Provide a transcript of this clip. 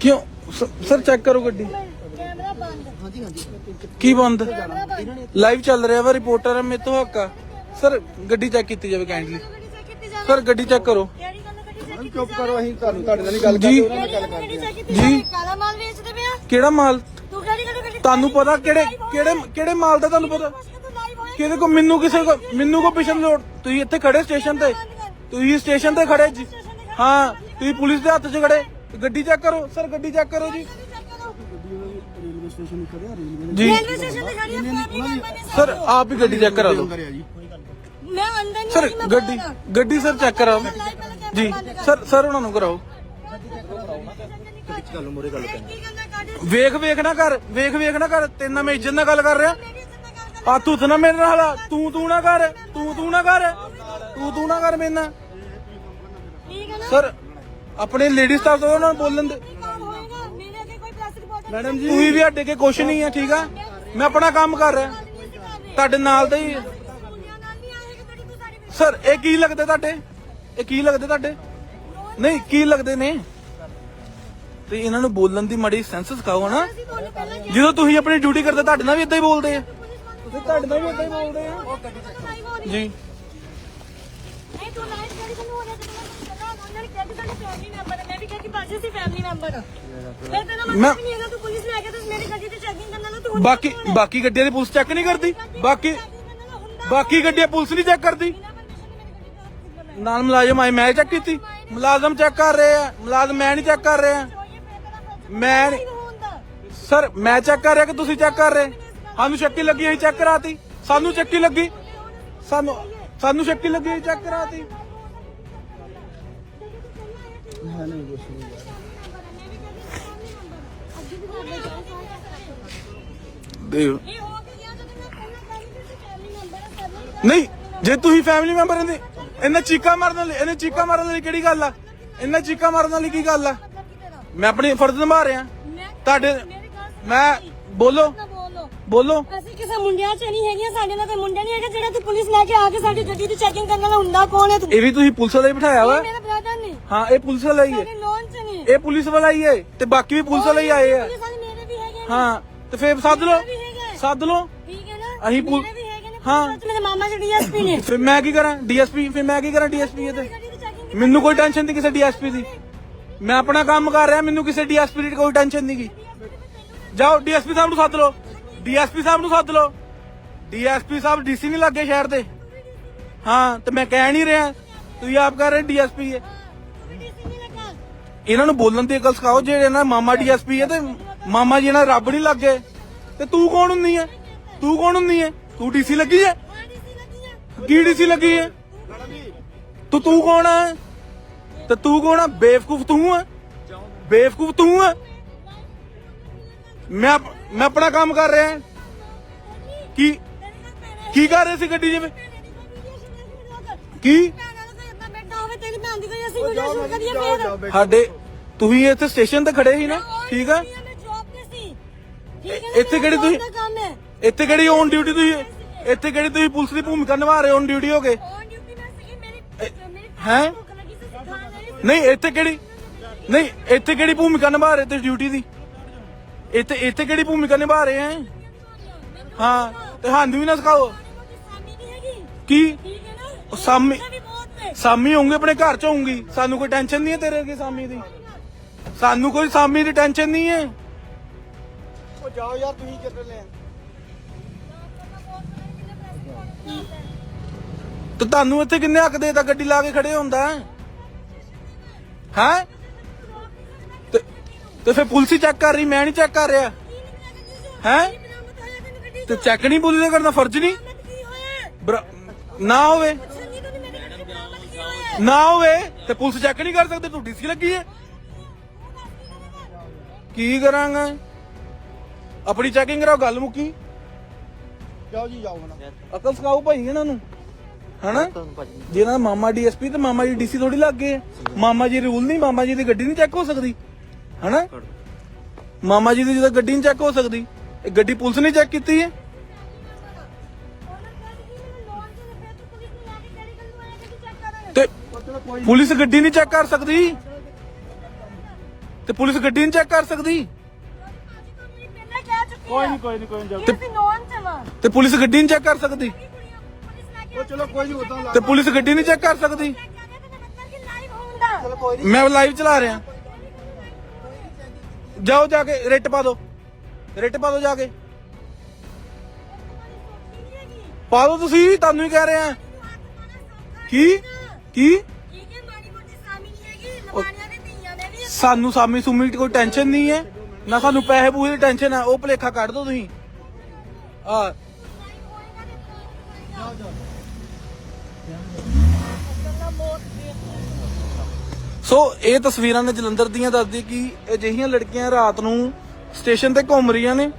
ਕਿਉਂ? ਸ- sir check ਕਰੋ ਗੱਡੀ। ਕੈਮਰਾ ਬੰਦ ਹਾਂਜੀ ਹਾਂਜੀ ਕੀ ਬੰਦ? ਕੈਮਰਾ ਬੰਦ ਲਾਈਵ ਚੱਲ ਰਿਹਾ ਵਾ ਰਿਪੋਰਟਰ ਹੈ ਮੇਰੇ ਤੋਂ ਹੱਕ ਆ। ਸਰ ਗੱਡੀ ਚੈੱਕ ਕੀਤੀ ਜਾਵੇ ਕਾਈਂਡਲੀ ਗੱਡੀ ਚੈੱਕ ਕੀਤੀ ਜਾਵੇ ਸਰ ਗੱਡੀ ਚੈੱਕ ਕਰੋ। ਕਿਹੜੀ ਗੱਲ ਗੱਡੀ ਚੈੱਕ ਕੀਤੀ ਚੁੱਪ ਕਰੋ ਅਸੀਂ ਤੁਹਾਨੂੰ ਤੁਹਾਡੇ ਨਾਲ ਹੀ ਗੱਲ ਜੀ। ਗੱਡੀ ਚੈੱਕ ਕੀਤੀ। ਜਾਵੇ ਕਾਲਾ ਮਾਲ ਵੇਚਦੇ ਪਿਆ ਕਿਹੜਾ ਮਾਲ? ਤੂੰ ਕਿਹੜੀ ਗੱਲ ਗੱਡੀ ਤੁਹਾਨੂੰ ਪਤਾ ਕਿਹੜੇ ਕਿਹੜੇ ਕਿਹੜੇ ਮਾਲ ਦਾ ਤੁਹਾਨੂੰ ਪਤਾ? ਤੂੰ ਲਾਈਵ ਹੋਇਆ? ਕਿਹਦੇ ਕੋ ਮੈਨੂੰ ਕਿਸੇ ਕੋ ਮੈਨੂੰ ਕੋ ਪਿਛਨ ਲੋੜ ਤੁਸੀਂ ਇੱਥੇ ਖੜੇ ਸਟੇਸ਼ਨ ਤੇ? ਤੁਸੀਂ ਸਟੇਸ਼ਨ ਤੇ ਖੜੇ ਜੀ। ਹਾਂ ਤੁਸੀਂ ਪੁਲਿਸ ਦੇ ਹੱਥ 'ਚ ਖੜੇ। ਗੱਡੀ ਚੈੱਕ ਕਰੋ ਸਰ ਗੱਡੀ ਚੈੱਕ ਕਰੋ ਜੀ। ਰੇਲਵੇ ਸਟੇਸ਼ਨ ਖੜਿਆ ਰੇਲਵੇ ਜੀ। ਰੇਲਵੇ ਸਟੇਸ਼ਨ ਤੇ ਖੜੀ ਆ ਫੈਮਿਲੀ ਮੈਂਬਰ ਨੇ ਸਰ। ਆਪ ਹੀ ਗੱਡੀ ਚੈੱਕ ਕਰਾ ਦਿਓ। ਕਰਿਆ ਜੀ ਮੈਂ ਅੰਦਰ ਨਹੀਂ ਸਰ ਆਈ, ਮੈਂ ਗੱਡੀ ਆ। ਗੱਡੀ ਸਰ ਚੈੱਕ ਕਰਾਓ। ਜੀ ਕਰ। ਸਰ ਸਰ ਉਹਨਾਂ ਨੂੰ ਕਰਾਓ। ਗੱਲ ਮੋਰੇ ਗੱਲ ਕੀ ਕਹਿੰਦਾ ਕਾਢੇ ਵੇਖ ਵੇਖ ਨਾ ਕਰ ਵੇਖ ਵੇਖ ਨਾ ਕਰ ਤੇਰੇ ਨਾਲ ਮੈਂ ਇੱਜ਼ਤ ਨਾਲ ਗੱਲ ਕਰ ਰਿਹਾ। ਮੇਰੀ ਕਰ ਹੱਥ ਉੱਤ ਨਾ ਮੇਰੇ ਨਾਲ। ਤੂੰ ਤੂੰ ਨਾ ਕਰ ਤੂੰ ਤੂੰ ਨਾ ਕਰ। ਤੂੰ ਤੂੰ ਨਾ ਕਰ ਮੇਰੇ ਨਾਲ। ਠੀਕ ਹੈ ਨਾ? ਸਰ ਆਪਣੇ ਲੇਡੀ ਸਟਾਫ ਤੋਂ ਉਹਨਾਂ ਨੂੰ ਬੋਲਣ ਦੇ ਮੈਡਮ ਜੀ ਤੁਸੀਂ ਵੀ ਸਾਡੇ ਕੇ ਕੁਛ ਨਹੀਂ ਹੈ ਠੀਕ ਆ? ਮੈਂ ਆਪਣਾ ਕੰਮ ਕਰ ਰਿਹਾ। ਤੁਹਾਡੇ ਨਾਲ ਦਾ ਹੀ ਸਰ ਇਹ ਕੀ ਲੱਗਦੇ ਤੁਹਾਡੇ? ਇਹ ਕੀ ਲੱਗਦੇ ਤੁਹਾਡੇ? ਨਹੀਂ ਕੀ ਲੱਗਦੇ ਨੇ? ਤੇ ਇਹਨਾਂ ਨੂੰ ਬੋਲਣ ਦੀ ਮੜੀ ਸੈਂਸ ਸਿਖਾਓ ਨਾ ਜਦੋਂ ਤੁਸੀਂ ਆਪਣੀ ਡਿਊਟੀ ਕਰਦੇ ਤੁਹਾਡੇ ਨਾਲ ਵੀ ਇਦਾਂ ਹੀ ਬੋਲਦੇ ਆ। ਤੁਸੀਂ ਤੁਹਾਡੇ ਨਾਲ ਵੀ ਇਦਾਂ ਹੀ ਬੋਲਦੇ ਆ। ਜੀ। ਮੈਂ- ਬਾਕੀ ਬਾਕੀ ਗੱਡੀਆਂ ਦੀ ਪੁਲਿਸ ਚੈੱਕ ਨਹੀਂ ਕਰਦੀ? ਬਾਕੀ ਬਾਕੀ ਗੱਡੀਆਂ ਪੁਲਿਸ ਨਹੀਂ ਚੈੱਕ ਕਰਦੀ। ਨਾਲ ਮੁਲਾਜ਼ਮ ਆਏ ਮੈਂ ਚੈੱਕ ਕੀਤੀ। ਮੁਲਾਜ਼ਮ ਚੈੱਕ ਕਰ ਰਹੇ ਆ। ਮੁਲਾਜ਼ਮ ਮੈਂ ਨਹੀਂ ਚੈੱਕ ਕਰ ਰਿਹਾ। ਮੈਂ ਨਹੀਂ- ਸਰ ਮੈਂ ਚੈੱਕ ਕਰ ਰਿਹਾ ਕਿ ਤੁਸੀਂ ਚੈੱਕ ਕਰ ਰਹੇ? ਸਾਨੂੰ ਸ਼ੱਕੀ ਲੱਗੀ ਅਸੀਂ ਚੈੱਕ ਕਰਾਤੀ। ਸਾਨੂੰ ਸ਼ੱਕੀ ਲੱਗੀ। ਸਾਨੂੰ ਸਾਨੂੰ ਸ਼ੱਕੀ ਲੱਗੀ ਅਸੀਂ ਚੈੱਕ ਕਰਾਤੀ। ਹੈ ਨਹੀਂ ਕੁਛ ਨਹੀਂ ਦੇਖ। ਨਹੀਂ ਜੇ ਤੁਸੀਂ ਫੈਮਿਲੀ ਮੈਂਬਰ ਇਹਦੇ ਇਹਨੇ ਚੀਕਾ ਮਾਰਨ ਵਾਲੀ ਇਹਨੇ ਚੀਕਾ ਮਾਰਨ ਵਾਲੀ ਕਿਹੜੀ ਗੱਲ ਆ? ਇਹਨੇ ਚੀਕਾ ਮਾਰਨ ਵਾਲੀ ਕੀ ਗੱਲ ਆ? ਮੈਂ ਆਪਣੀ ਫਰਜ਼ ਨਿਭਾ ਰਿਹਾ। ਤੁਹਾਡੇ ਮੈਂ ਬੋਲੋ। ਬੋਲੋ। ਅਸੀਂ ਕਿਸੇ ਮੁੰਡਿਆਂ ਚ ਨਹੀਂ ਹੈਗੀਆਂ ਸਾਡੇ ਨਾਲ ਕੋਈ ਮੁੰਡਾ ਨਹੀਂ ਹੈਗਾ ਜਿਹੜਾ ਤੂੰ ਪੁਲਿਸ ਲੈ ਕੇ ਆ ਕੇ ਸਾਡੀ ਗੱਡੀ ਦੀ ਚੈਕਿੰਗ ਕਰਨ ਵਾਲਾ ਹੁੰਦਾ ਕੌਣ ਹੈ ਤੂੰ? ਇਹ ਵੀ ਤੁਸੀਂ ਪੁਲਿਸ ਵਾਲਾ ਹੀ ਬਿਠਾਇਆ ਵਾ। ਹਾਂ ਇਹ ਪੁਲਿਸ ਵਾਲਾ ਹੀ ਹੈ। ਲੋਨ ਚ ਇਹ ਪੁਲਿਸ ਵਾਲਾ ਹੀ ਹੈ ਤੇ ਬਾਕੀ ਵੀ ਪੁਲਿਸ ਵਾਲੇ ਹੀ ਆਏ ਆ। ਪੁਲਿਸ ਵਾਲੇ ਮੇਰੇ ਵੀ ਹੈਗੇ ਨੇ। ਹਾਂ ਤੇ ਫੇਰ ਸੱਦ ਲਓ। ਵੀ ਹੈਗੇ। ਸੱਦ ਲਓ। ਠੀਕ ਹੈ ਨਾ? ਅਸੀਂ ਪੁਲ- ਮੇਰੇ ਵੀ ਹੈਗੇ ਨੇ। ਹਾਂ। ਪੁਲਿਸ ਵਾਲੇ ਮੇਰੇ ਮਾਮਾ ਜੀ ਡੀਐਸਪੀ ਨੇ। ਫਿਰ ਮੈਂ ਕੀ ਕਰਾਂ? ਡੀਐਸਪੀ ਫਿਰ ਮੈਂ ਕੀ ਕਰਾਂ ਡੀਐਸਪੀ ਇਹਦੇ? ਗੱਡੀ ਦੀ ਚੈਕਿੰਗ ਮੈਨੂੰ ਕੋਈ ਟੈਨਸ਼ਨ ਨਹੀਂ ਕਿਸੇ ਡੀਐਸਪੀ ਦੀ। ਮੈਂ ਆਪਣਾ ਕੰਮ ਕਰ ਰਿਹਾ ਮੈਨੂੰ ਕਿਸੇ ਡੀਐਸਪੀ ਦੀ ਕੋਈ ਟੈਨਸ਼ਨ ਨਹੀਂ ਗੀ। ਜਾਓ ਡੀਐਸਪੀ ਸਾਹਿਬ ਨੂੰ ਸੱਦ ਲਓ। ਡੀਐਸਪੀ ਸਾਹਿਬ ਨੂੰ ਸੱਦ ਲਓ। ਡੀਐਸਪੀ ਸਾਹਿਬ ਡੀਸੀ ਨਹੀਂ ਲੱਗੇ ਸ਼ਹਿਰ ਦੇ। ਹਾਂ ਤੇ ਮੈਂ ਕਹਿ ਨਹੀਂ ਰਿਹਾ। ਤੁਸੀਂ ਆਪ ਕਰ ਰਹੇ ਡੀਐਸਪੀ ਹੈ। ਇਹਨਾਂ ਨੂੰ ਬੋਲਣ ਦੀ ਅਕਲ ਸਿਖਾਓ ਜਿਹੜੇ ਨਾ ਮਾਮਾ ਡੀਐਸਪੀ ਹੈ ਤੇ ਮਾਮਾ ਜੀ ਨਾਲ ਰੱਬ ਨਹੀਂ ਲੱਗੇ। ਤੇ ਤੂੰ ਕੌਣ ਹੁੰਨੀ ਹੈ ਤੂੰ ਕੌਣ ਹੁੰਨੀ ਹੈ ਤੂੰ ਡੀਸੀ ਲੱਗੀ ਹੈ ਕੀ ਡੀਸੀ ਲੱਗੀ ਹੈ ਤੂੰ ਤੂੰ ਕੌਣ ਹੈ ਤੇ ਤੂੰ ਕੌਣ ਹੈ ਬੇਵਕੂਫ ਤੂੰ ਹੈ ਬੇਵਕੂਫ ਤੂੰ ਹੈ ਮੈਂ ਮੈਂ ਆਪਣਾ ਕੰਮ ਕਰ ਰਿਹਾ ਕੀ ਕੀ ਕਰ ਰਹੇ ਸੀ ਗੱਡੀ 'ਚ ਕੀ? ਸਾਡੇ ਤੁਸੀਂ ਇੱਥੇ ਸਟੇਸ਼ਨ ਤੇ ਖੜੇ ਸੀ ਨਾ? ਠੀਕ ਆ? ਇੱਥੇ ਕਿਹੜੀ ਤੁਸੀਂ ਇੱਥੇ ਕਿਹੜੀ ਔਨ ਡਿਊਟੀ ਤੁਸੀਂ? ਇੱਥੇ ਕਿਹੜੀ ਤੁਸੀਂ ਪੁਲਿਸ ਦੀ ਭੂਮਿਕਾ ਨਿਭਾ ਰਹੇ ਔਨ ਡਿਊਟੀ ਹੋ ਕੇ? ਹੈਂ? ਨਹੀਂ ਇੱਥੇ ਕਿਹੜੀ ਨਹੀਂ ਇੱਥੇ ਕਿਹੜੀ ਭੂਮਿਕਾ ਨਿਭਾ ਰਹੇ ਤੁਸੀਂ ਡਿਊਟੀ ਦੀ? ਇੱਥੇ ਇੱਥੇ ਕਿਹੜੀ ਭੂਮਿਕਾ ਨਿਭਾ ਰਹੇ ਹੈ ਹਾਂ ਤੇ ਸਾਨੂੰ ਵੀ ਨਾ ਸਿਖਾਓ। ਕੀ? ਸਾਮੀ ਸਾਮੀ ਹੋਊਂਗੇ ਆਪਣੇ ਘਰ ਚ ਹੋਊਂਗੀ। ਸਾਨੂੰ ਕੋਈ ਟੈਨਸ਼ਨ ਨਹੀਂ ਹੈ ਤੇਰੇ ਅੱਗੇ ਸਾਮੀ ਦੀ। ਸਾਨੂੰ ਕੋਈ ਸਾਮੀ ਦੀ ਟੈਨਸ਼ਨ ਨਹੀਂ ਹੈ। ਉਹ ਜਾਓ ਯਾਰ ਤੁਸੀਂ ਕਿੱਥੇ ਲੈ ਤੇ ਤੁਹਾਨੂੰ ਇੱਥੇ ਕਿੰਨੇ ਹੱਕ ਦੇਤਾ ਗੱਡੀ ਲਾ ਕੇ ਖੜੇ ਹੁੰਦਾ ਹੈ? ਤੇ ਤੇ ਫਿਰ ਪੁਲਿਸ ਹੀ ਚੈੱਕ ਕਰ ਰਹੀ ਮੈਂ ਨਹੀਂ ਚੈੱਕ ਕਰ ਰਿਹਾ। ਹੈਂ? ਤੇ ਚੈੱਕ ਨਹੀਂ ਪੁਲਿਸ ਦਾ ਕਰਨਾ ਫਰਜ਼ ਨਹੀਂ? ਨਾ ਹੋਵੇ। ਨਾ ਹੋਵੇ ਤੇ ਪੁਲਿਸ ਚੈੱਕ ਨਹੀਂ ਕਰ ਸਕਦੇ ਤੂੰ ਡੀਸੀ ਲੱਗੀ ਹੈ। ਕੀ ਕਰਾਂਗਾ? ਆਪਣੀ ਚੈਕਿੰਗ ਕਰਾਓ, ਗੱਲ ਮੁੱਕੀ। ਜਾਓ ਜੀ, ਜਾਓ ਹੁਣ। ਅਕਲ ਸਿਖਾਓ ਭਾਈ ਇਹਨਾਂ ਨੂੰ। ਹਨਾ? ਜਿਹਨਾਂ ਦਾ ਮਾਮਾ ਡੀਐਸਪੀ ਤੇ ਮਾਮਾ ਜੀ ਡੀਸੀ ਥੋੜੀ ਲੱਗ ਗਏ। ਮਾਮਾ ਜੀ ਰੂਲ ਨਹੀਂ, ਮਾਮਾ ਜੀ ਦੀ ਗੱਡੀ ਨਹੀਂ ਚੈੱਕ ਹੋ ਸਕਦੀ। ਹਨਾ? ਮਾਮਾ ਜੀ ਦੀ ਜਦੋਂ ਗੱਡੀ ਨਹੀਂ ਚੈੱਕ ਹੋ ਸਕਦੀ, ਇਹ ਗੱਡੀ ਪੁਲਿਸ ਨੇ ਚੈੱਕ ਕੀਤੀ ਹੈ। ਤੇ ਪੁਲਿਸ ਗੱਡੀ ਨਹੀਂ ਚੈੱਕ ਕਰ ਸਕਦੀ। ਤੇ ਪੁਲਿਸ ਗੱਡੀ ਨਹੀਂ ਚੈੱਕ ਕਰ ਸਕਦੀ? ਪਹਿਲਾਂ ਕਹਿ ਚੁੱਕੀ ਕੋਈ ਨਹੀਂ ਕੋਈ ਨਹੀਂ ਕੋਈ ਨਹੀਂ ਤੇ ਨੌਨ ਪੁਲਿਸ ਗੱਡੀ ਨਹੀਂ ਚੈੱਕ ਕਰ ਸਕਦੀ? ਪੁਲਿਸ ਲੈ ਕੇ ਉਹ ਚਲੋ ਕੋਈ ਨਹੀਂ ਉਦਾਂ ਲਾ ਤੇ ਪੁਲਿਸ ਗੱਡੀ ਨਹੀਂ ਚੈੱਕ ਕਰ ਸਕਦੀ? ਲਾਈਵ ਹੁੰਦਾ ਚਲੋ ਕੋਈ ਨਹੀਂ ਮੈਂ ਲਾਈਵ ਚਲਾ ਰਿਹਾ। ਜਾਓ ਜਾ ਕੇ ਰਿਟ ਪਾ ਦਿਓ ਰਿਟ ਪਾ ਦਿਓ ਜਾ ਕੇ। ਪਾ ਦਿਓ ਤੁਸੀਂ ਤੁਹਾਨੂੰ ਹੀ ਕਹਿ ਰਹੇ ਆ। ਕੀ? ਕੀ? ਸਾਨੂੰ ਸਾਮੀ ਸੁਮੀ ਦੀ ਕੋਈ ਟੈਨਸ਼ਨ ਨਹੀਂ ਹੈ, ਨਾ ਸਾਨੂੰ ਪੈਸੇ ਪੂਸੇ ਦੀ ਟੈਨਸ਼ਨ ਹੈ, ਉਹ ਭਲੇਖਾ ਕੱਢ ਦਿਓ ਤੁਸੀਂ। ਆ। ਸੋ ਇਹ ਤਸਵੀਰਾਂ ਨੇ ਜਲੰਧਰ ਦੀਆਂ ਦੱਸਦੀ ਕਿ ਅਜਿਹੀਆਂ ਲੜਕੀਆਂ ਰਾਤ ਨੂੰ ਸਟੇਸ਼ਨ ਤੇ ਘੁੰਮ ਰਹੀਆਂ ਨੇ।